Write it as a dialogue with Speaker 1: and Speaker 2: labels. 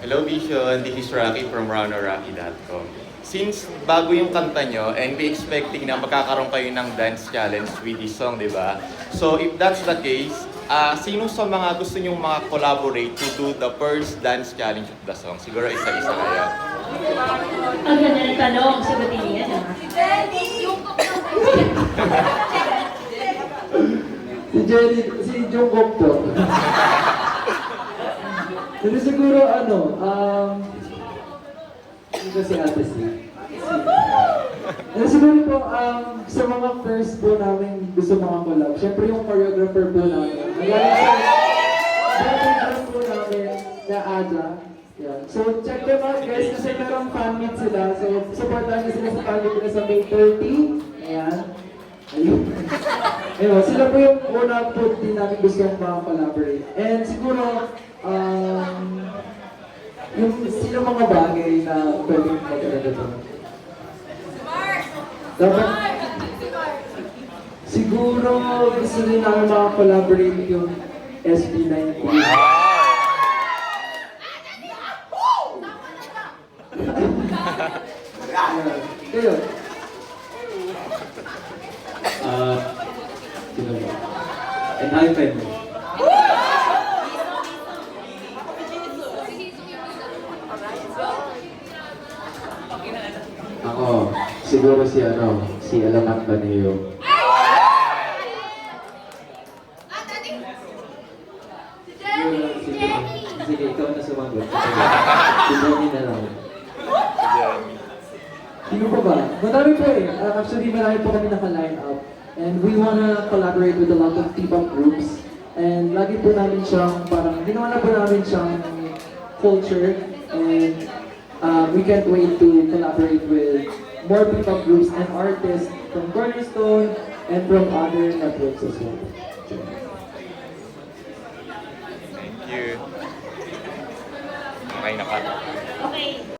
Speaker 1: Hello Vision, this is Rocky from RonoRocky.com. Since bago yung kanta nyo and we expecting na magkakaroon kayo ng dance challenge with this song, di ba? So if that's the case, ah sino sa mga gusto nyong mga collaborate to do the first dance challenge of the song? Siguro isa-isa kayo.
Speaker 2: Ang ganda ng tanong, sagutin niya ah.
Speaker 3: Si Jenny, si Jungkook po. Pero siguro ano, um, hindi si Ate C. Ano siguro po, um, sa mga first po namin gusto mga collab, syempre yung choreographer po namin. Magaling sa brother po namin na Aja. Yan. So, check them out guys kasi merong fan meet sila. So, supportahan niyo sila sa fan meet nila sa May 30. Ayan. Ayun. Ayun, sila po yung una po din namin gusto yung mga-collaborate. And siguro, um, yung sila mga bagay na pwedeng maganda to. Dapat, siguro gusto din namin mga-collaborate yung SB19. Ayun. Kayo,
Speaker 4: Ah, sino ba? And high five mo.
Speaker 3: Siguro si ano, si Alamak Baneo.
Speaker 4: Sige, sige, ikaw na sumagot. Si Jenny na lang.
Speaker 3: Sino pa ba? Madami po eh. Uh, actually, marami po kami naka-line up. And we wanna collaborate with a lot of T-pop groups. And lagi po namin siyang parang, ginawa na po namin siyang culture. And uh, we can't wait to collaborate with more T-pop groups and artists from Cornerstone and from other networks as well.
Speaker 1: Thank you. Okay na ka.